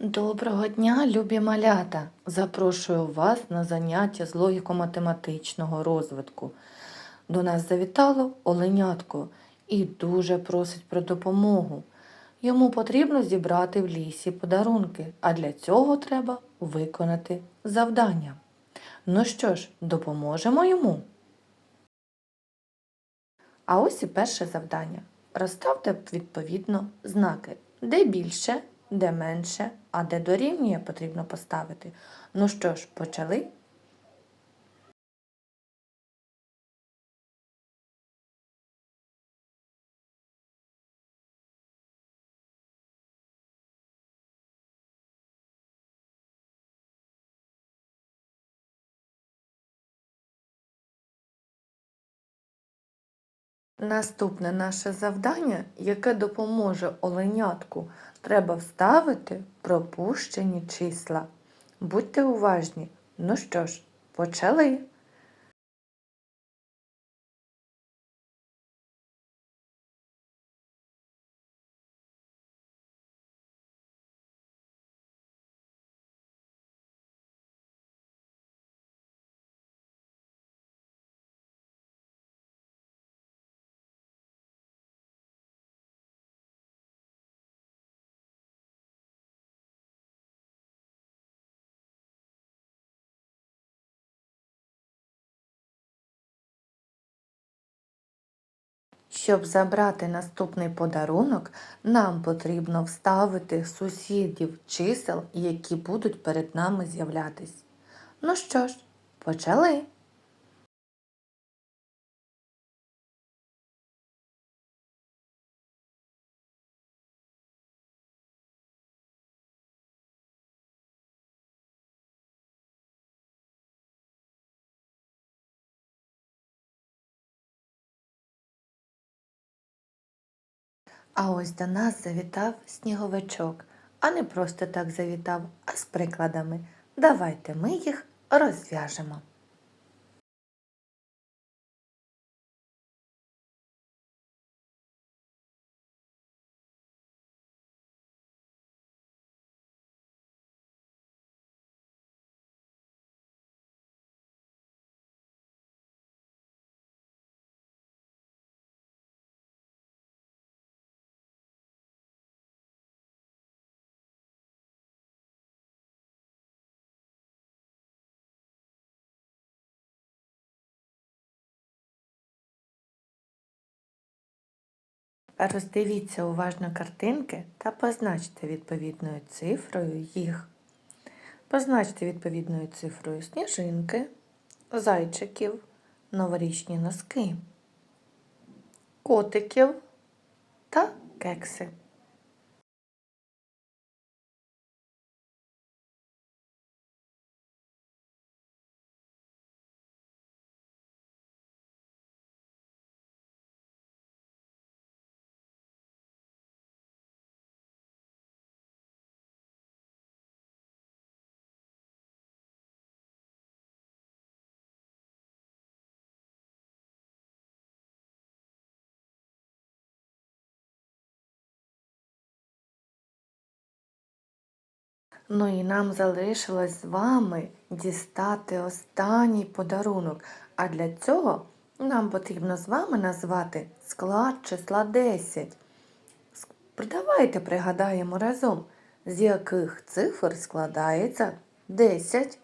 Доброго дня, любі малята! Запрошую вас на заняття з логіко-математичного розвитку. До нас завітало оленятко і дуже просить про допомогу. Йому потрібно зібрати в лісі подарунки, а для цього треба виконати завдання. Ну що ж, допоможемо йому. А ось і перше завдання. Розставте відповідно знаки, де більше, де менше, а де дорівнює потрібно поставити. Ну що ж, почали? Наступне наше завдання, яке допоможе оленятку, треба вставити пропущені числа. Будьте уважні. Ну що ж, почали. Щоб забрати наступний подарунок, нам потрібно вставити сусідів чисел, які будуть перед нами з'являтись. Ну що ж, почали. А ось до нас завітав сніговичок, а не просто так завітав, а з прикладами. Давайте ми їх розв'яжемо. Роздивіться уважно картинки та позначте відповідною цифрою їх. Позначте відповідною цифрою сніжинки, зайчиків, новорічні носки, котиків та кекси. Ну і нам залишилось з вами дістати останній подарунок. А для цього нам потрібно з вами назвати склад числа 10. Давайте пригадаємо разом, з яких цифр складається 10.